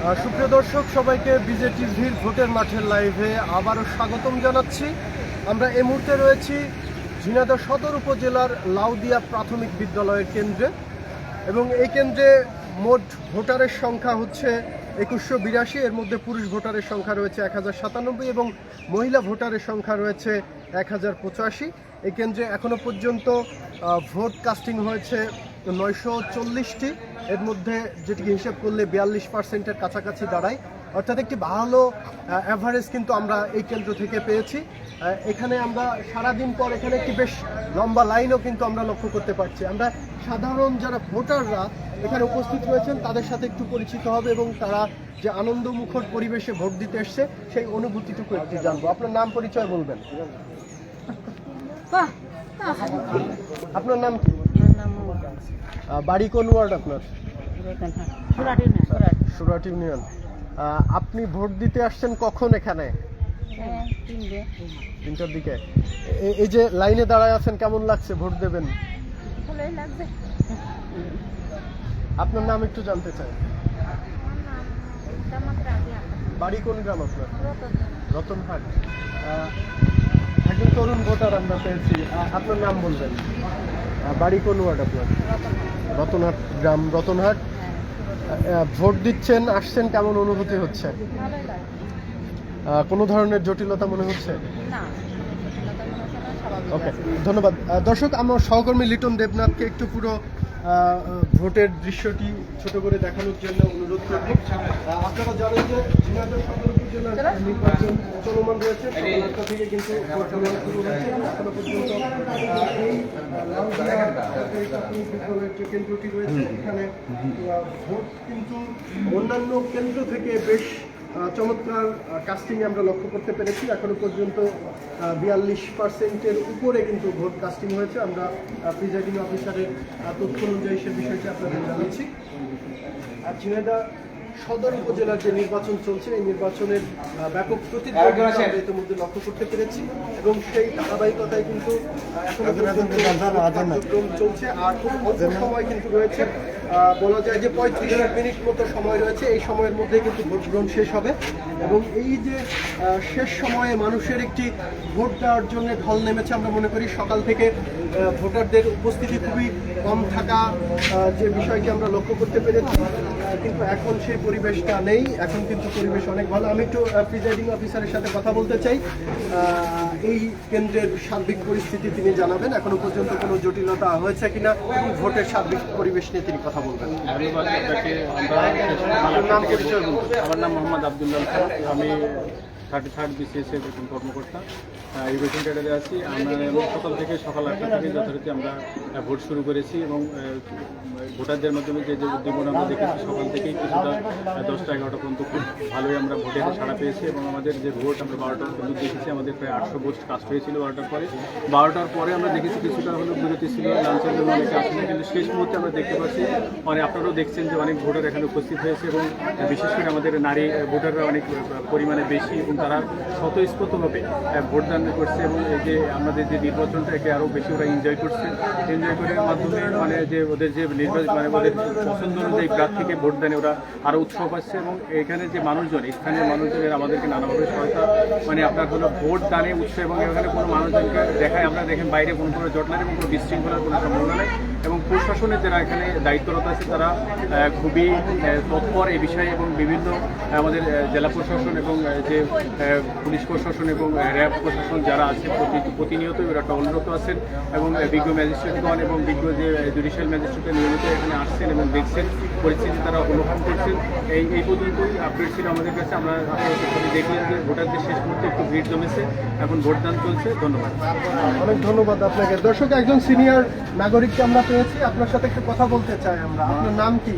সুপ্রিয় দর্শক, সবাইকে বিজেপি ভিড় ভোটের মাঠের লাইভে আবারও স্বাগতম জানাচ্ছি। আমরা এই মুহূর্তে রয়েছি ঝিনাইদহ সদর উপজেলার লাউদিয়া প্রাথমিক বিদ্যালয়ের কেন্দ্রে এবং এই কেন্দ্রে মোট ভোটারের সংখ্যা হচ্ছে একুশশো বিরাশি, এর মধ্যে পুরুষ ভোটারের সংখ্যা রয়েছে এক হাজার সাতানব্বই এবং মহিলা ভোটারের সংখ্যা রয়েছে এক হাজার পঁচাশি। এই কেন্দ্রে এখনও পর্যন্ত ভোট কাস্টিং হয়েছে নয়শো চল্লিশটি। এর মধ্যে যেটিকে হিসেব করলে বিয়াল্লিশ পার্সেন্টের কাছাকাছি দাঁড়ায়। অর্থাৎ একটি ভালো অ্যাভারেজ কিন্তু আমরা এই কেন্দ্র থেকে পেয়েছি। এখানে আমরা সারাদিন পর এখানে একটি বেশ লম্বা লাইনও কিন্তু আমরা লক্ষ্য করতে পারছি। আমরা সাধারণ যারা ভোটাররা এখানে উপস্থিত রয়েছেন তাদের সাথে একটু পরিচিত হবে এবং তারা যে আনন্দমুখর পরিবেশে ভোট দিতে এসছে সেই অনুভূতিটুকু একটু জানব। আপনার নাম পরিচয় বলবেন। আপনার নাম কি? বাড়ি কোন ওয়ার্ড আপনার? সুরাটি ইউনিয়ন আপনি ভোট দিতে আসছেন কখন এখানে? তিনটে তিনটার দিকে। এই যে লাইনে দাঁড়ায় আছেন কেমন লাগছে? ভোট দেবেন? আপনার নাম একটু জানতে চাই। বাড়ি কোন গ্রাম আপনার? রতনহাট। একজন তরুণ ভোটার আমরা পেয়েছি। আপনার নাম বলবেন। বাড়ি কোন ওয়ার্ড আপনার? রতনহাট গ্রাম রতনহাট। ভোট দিচ্ছেন আসছেন কেমন অনুভূতি হচ্ছে? কোনো ধরনের জটিলতা মনে হচ্ছে? ওকে ধন্যবাদ। দর্শক আমার সহকর্মী লিটন দেবনাথকে একটু পুরো ভোটের দৃশ্যটি ছোট করে দেখানোর জন্য অনুরোধ করব। আপনারা জানেন যে নির্বাচন চলমান রয়েছে আটটা থেকে কিন্তু ভোট শুরু হয়েছে। এখনও পর্যন্ত আহ, এই সরকারি প্রাথমিক বিদ্যালয়ের যে কেন্দ্রটি রয়েছে এখানে ভোট কিন্তু অন্যান্য কেন্দ্র থেকে বেশ চমৎকার কাস্টিং আমরা লক্ষ্য করতে পেরেছি। এখনও পর্যন্ত বিয়াল্লিশ পার্সেন্টের উপরে কিন্তু ভোট কাস্টিং হয়েছে। আমরা প্রিজাইডিং অফিসারের তথ্য অনুযায়ী সে বিষয়টি আপনাদের জানাচ্ছি। আর ঝিনাইদহ সদর উপজেলার যে নির্বাচন চলছে এই নির্বাচনের ব্যাপক প্রতিদ্বন্দ্বিতা আমরা ইতিমধ্যে লক্ষ্য করতে পেরেছি এবং সেই ধারাবাহিকতায় কিন্তু এখনও চলছে আর খুব অল্প সময় কিন্তু রয়েছে। বলা যায় যে পঁয়ত্রিশ মিনিট মতো সময় রয়েছে। এই সময়ের মধ্যে কিন্তু ভোট গ্রহণ শেষ হবে। এবং এই যে শেষ সময়ে মানুষের একটি ভোট দেওয়ার জন্য ঢল নেমেছে আমরা মনে করি, সকাল থেকে ভোটারদের উপস্থিতি খুবই কম থাকা যে বিষয়টি আমরা লক্ষ্য করতে পেরেছি। কিন্তু এখন সেই পরিবেশটা নেই। এখন কিন্তু পরিবেশ অনেক ভালো। আমি একটু প্রিজাইডিং অফিসারের সাথে কথা বলতে চাই। এই কেন্দ্রের সার্বিক পরিস্থিতি তিনি জানাবেন। এখনও পর্যন্ত কোনো জটিলতা হয়েছে কিনা এবং ভোটের সার্বিক পরিবেশ নিয়ে তিনি কথা বলবেন। আমার নাম মোহাম্মদ আবদুল্লাহ আমি থার্টি থার্ড বিসিএস এর একজন কর্মকর্তা ইলেকশন ক্যাডারে আছি আমরা সকাল থেকে সকাল আটটা থেকে যথারীতি আমরা ভোট শুরু করেছি এবং ভোটারদের মাধ্যমে যে যে উদ্দীপনা আমরা দেখেছি সকাল থেকেই কিছুটা দশটা এগারোটা পর্যন্ত খুব ভালোই আমরা ভোটের সাড়া পেয়েছি এবং আমাদের যে ভোট আমরা বারোটার পর্যন্ত দেখেছি, আমাদের প্রায় আটশো ভোট কাজ হয়েছিল বারোটার পরে। বারোটার পরে আমরা দেখেছি কিছুটা হলো বিরতি ছিল লাঞ্চের জন্য অনেকে আসেনি, কিন্তু শেষ মুহূর্তে আমরা দেখতে পাচ্ছি মানে আপনারাও দেখছেন যে অনেক ভোটার এখানে উপস্থিত হয়েছে এবং বিশেষ করে আমাদের নারী ভোটাররা অনেক পরিমাণে বেশি এবং তারা স্বতঃস্ফূর্তভাবে ভোটদান করছে এবং এই যে আমাদের যে নির্বাচনটা, একে আরও বেশি ওরা এনজয় করছে। এনজয় করার মাধ্যমে মানে যে ওদের যে নির্বাচন মানে ওদের পছন্দ অনুযায়ী প্রার্থীকে ভোট দেন ওরা আরও উৎসাহ পাচ্ছে এবং এখানে যে মানুষজন, স্থানীয় মানুষজনের আমাদেরকে নানাভাবে সহায়তা মানে আপনার হলো ভোট দানে উৎসাহ এবং এখানে কোনো মানুষজনকে দেখায়, আমরা দেখেন বাইরে কোনো কোনো জটলার এবং কোনো বিশৃঙ্খলার কোনো সম্ভাবনা নেই এবং প্রশাসনের যারা এখানে দায়িত্বরত আছে, তারা খুবই তৎপর এই বিষয়ে এবং বিভিন্ন, আমাদের জেলা প্রশাসন এবং যে পুলিশ প্রশাসন এবং র্যাব প্রশাসন যারা আছে প্রতি- প্রতিনিয়ত এরা টহলরত আছেন এবং বিজ্ঞ ম্যাজিস্ট্রেটগণ এবং বিজ্ঞ যে জুডিশিয়াল ম্যাজিস্ট্রেটরা নিয়মিত এখানে আসছেন এবং দেখছেন পরিস্থিতি তারা অনুভব করছেন। এই এই পর্যন্তই আপডেট ছিল আমাদের কাছে। আমরা আপনারা সেখানে দেখলেন যে ভোটারদের শেষ মুহূর্তে একটু ভিড় জমেছে এখন ভোটদান চলছে। ধন্যবাদ। অনেক ধন্যবাদ আপনাকে। দর্শক একজন সিনিয়র নাগরিককে আমরা পেয়েছি। আপনার সাথে একটু কথা বলতে চাই আমরা। আপনার নাম কি?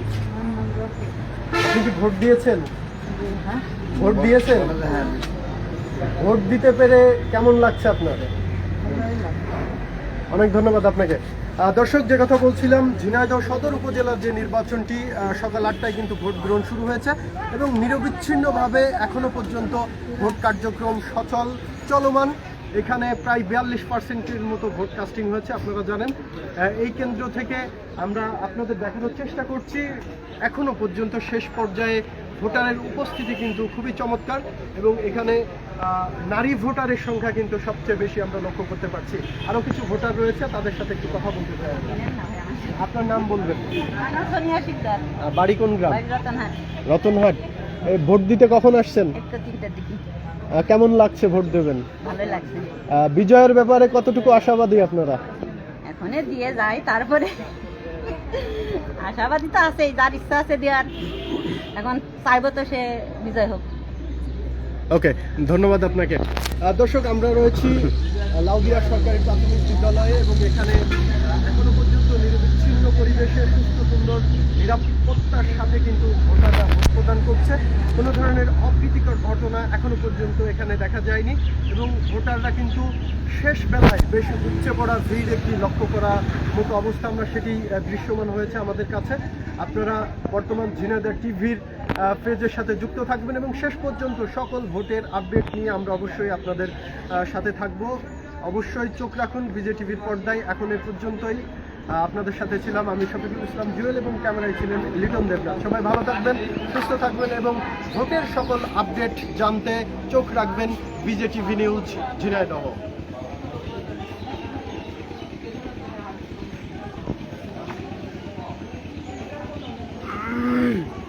আপনি কি ভোট দিয়েছেন? ভোট দিয়েছেন? ভোট দিতে পেরে কেমন লাগছে আপনাদের? অনেক ধন্যবাদ আপনাকে। দর্শক, যে কথা বলছিলাম, ঝিনাইদহ সদর উপজেলার যে নির্বাচনটি সকাল আটটায় কিন্তু ভোট গ্রহণ শুরু হয়েছে এবং নিরবিচ্ছিন্নভাবে এখনও পর্যন্ত ভোট কার্যক্রম সচল, চলমান। এখানে প্রায় বিয়াল্লিশ পার্সেন্টের মতো ভোট কাস্টিং হয়েছে আপনারা জানেন। এই কেন্দ্র থেকে আমরা আপনাদের দেখানোর চেষ্টা করছি। এখনও পর্যন্ত শেষ পর্যায়ে ভোটারের উপস্থিতি কিন্তু খুবই চমৎকার এবং এখানে নারী ভোটারের সংখ্যা কিন্তু সবচেয়ে বেশি আমরা লক্ষ্য করতে পারছি। আরও কিছু ভোটার রয়েছে তাদের সাথে একটু কথা বলতে চাই আপনার নাম বলবেন? বাড়ি কোন গ্রাম? রতনহাট। রতনহাট। ভোট দিতে কখন আসছেন? কেমন লাগছে ভোট দেবেন? ভালোই লাগছে। বিজয়ের ব্যাপারে কতটুকু আশাবাদী আপনারা? এখনে দিয়ে যাই তারপরে আশাবাদী তো আছেই যার ইচ্ছা আছে দেওয়ার। এখন চাইব তো সে বিজয় হোক। ওকে ধন্যবাদ আপনাকে। দর্শক আমরা রয়েছি লাউদিয়া সরকারি প্রাথমিক বিদ্যালয়ে এবং এখানে এখনও পরিবেশে সুস্থ, সুন্দর, নিরাপত্তার সাথে কিন্তু ভোটাররা ভোট প্রদান করছে। কোনো ধরনের অপ্রীতিকর ঘটনা এখনও পর্যন্ত এখানে দেখা যায়নি এবং ভোটাররা কিন্তু শেষ বেলায় বেশ উপচে পড়া ভিড় একটি লক্ষ্য করা মতো অবস্থা আমরা সেটি দৃশ্যমান হয়েছে আমাদের কাছে। আপনারা বর্তমান ঝিনাইদহ টিভির পেজের সাথে যুক্ত থাকবেন এবং শেষ পর্যন্ত সকল ভোটের আপডেট নিয়ে আমরা অবশ্যই আপনাদের সাথে থাকব। অবশ্যই চোখ রাখুন বিজে টিভির পর্দায়। এখন এ পর্যন্তই। আপনাদের সাথে ছিলাম আমি শফিকুল ইসলাম, জুয়েল এবং ক্যামেরায় ছিলেন লিটন দেবনাথ সবাই ভালো থাকবেন, সুস্থ থাকবেন এবং ভোটের সকল আপডেট জানতে চোখ রাখবেন বিজেটিভি নিউজ, ঝিনাইদহ Mm-hmm.